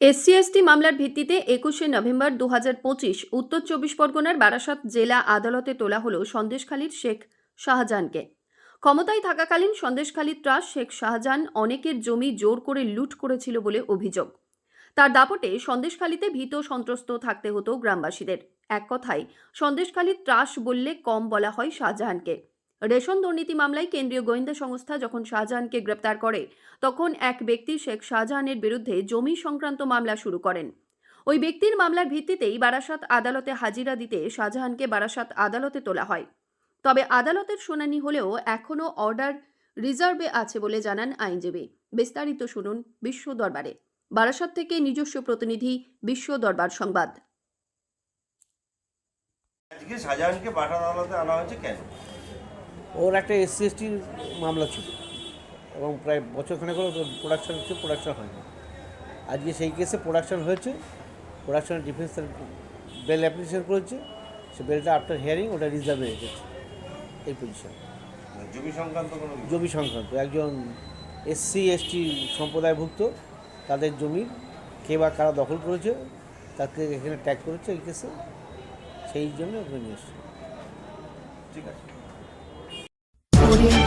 SC ST মামলার ভিত্তিতে একুশে নভেম্বর দু উত্তর চব্বিশ পরগনার বারাসত জেলা আদালতে তোলা হল সন্দেশখালীর শেখ শাহজাহানকে। ক্ষমতায় থাকাকালীন সন্দেশখালীর ত্রাস শেখ শাহজাহান অনেকের জমি জোর করে লুট করেছিল বলে অভিযোগ। তার দাপটে সন্দেশখালীতে ভীত সন্ত্রস্ত থাকতে হতো গ্রামবাসীদের। এক কথায় সন্দেশখালীর ত্রাস বললে কম বলা হয় শাহজাহানকে। রেশন দুর্নীতি মামলায় কেন্দ্রীয় গোয়েন্দা সংস্থা যখন শাহজাহানকে গ্রেপ্তার করে, তখন এক ব্যক্তি শেখ শাহজাহানের বিরুদ্ধে জমি সংক্রান্ত মামলা শুরু করেন। ওই ব্যক্তির মামলার ভিত্তিতেই বারাসাত আদালতে হাজিরা দিতে শাহজাহানকে বারাসাত আদালতে তোলা হয়। তবে আদালতের শুনানি হলেও এখনও অর্ডার রিজার্ভে আছে বলে জানান আইনজীবী। বিস্তারিত শুনুন বিশ্ব দরবারে। বারাসাত থেকে নিজস্ব প্রতিনিধি বিশ্ব দরবার সংবাদ। আজকে শাহজাহানকে আদালতে আনা হয়েছে কেন? ওর একটা এসসি এসটির মামলা ছিল। এবং প্রায় বছরখানেক হলো প্রোডাকশান হচ্ছে প্রোডাকশান হয়নি। আজকে সেই কেসে প্রোডাকশান হয়েছে প্রোডাকশানের ডিফেন্স বেল অ্যাপ্লিকেশন করেছে সে বেলটা আফটার হিয়ারিং ওটা রিজার্ভে রেখেছে এই পজিশন জমি সংক্রান্ত জমি সংক্রান্ত একজন এসসি এসটি সম্প্রদায়ভুক্ত তাদের জমির কে বা কারা দখল করেছে তাকে এখানে ট্যাগ করেছে এই কেসে সেই জন্য ওখানে নিয়ে এসছে। ঠিক আছে। audio